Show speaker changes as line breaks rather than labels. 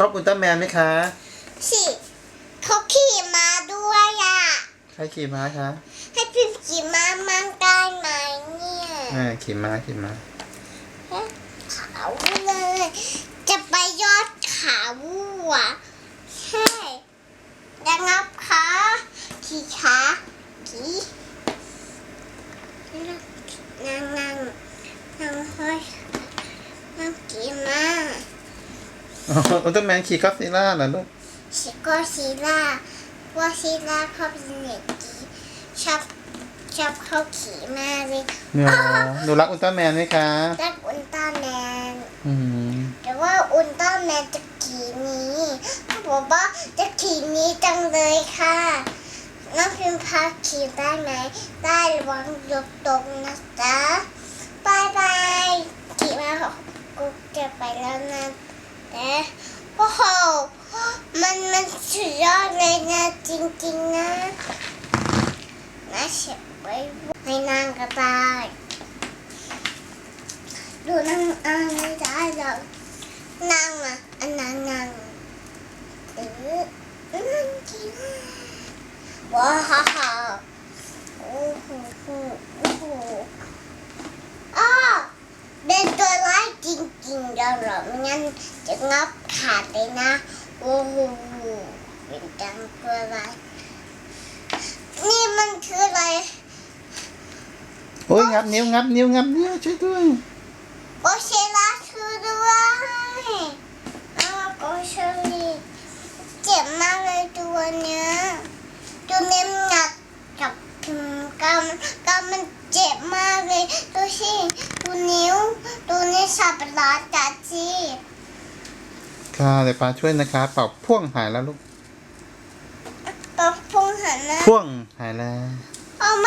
ชอบอุลตร้าแมนไหมคะ
สิเขาขี่มาด้วยอะ
ใครขี่ม้าคะ
ให้พิมพ์ขี่ม้ามั่งได้ไหมเนี่ย
อ่าขี่ม้าขี่ม้า
เขาเลย จะไปยอดเขาอะใช่ยังงับขาขี่ขาขี่นั่งนั่งนั่งห้อยนั่งขี่ม้า
อ๋ออุลตร้าแมนขี่ก็อดซิลล่าเหรอลูก
ชิโกชิล่าว่าชิล่าเขาเป็นเด็กดีชอบชอบเขาขี่มากเลย
เนี่ยหนูรักอุลตร้าแมนไหมคะ
รักอุลตร้าแมน
อืม
แต่ว่าอุลตร้าแมนจะขี่นี้เขาบอกว่าจะขี่นี้จังเลยค่ะ น้องพิมพาขี่ได้ไหม ได้ระวังยกตรงนะจ๊ะบายบายขี่มากูจะไปแล้วนะ แต่โอ้โหมันมันสุดยอดเลยนะจริงๆนะนะเช็คไว้ให้นั่งก็ได้ดูนั่งอ่านไม่ได้หรอกนั่งอะอันนั่งนั่งเออนั่งจริงว้าวฮ่าฮ่าโอ้โหโอ้โหอ้าวเป็นตัวร้ายจ ริงๆแล้วเหรอไม่งั้นจะงับขาดเลยนะโอ้โหเป็นจังตัวร้ายนี่มันคืออะไร
โอ้ยงับนิ้วงับนิ้วงับนิ้วช่วยด้วย
โอเชลาคือด้วยอ้าวโอเชลีเจ็บมากเลยตัวเนี้ยตัวเนี้ยมันหนักกับพิมพ์กำกำมันเจ็บมากเลยดูสิดูนิ้ว ดูนิ้วสับประหลาดจัดจี
ค่ะเดี๋ยวป้าช่วยนะคะเป่าพ่วงหายแล้วลูก
ตบพุงหันนะ
พ่วงหายแล้ว
เอาไหม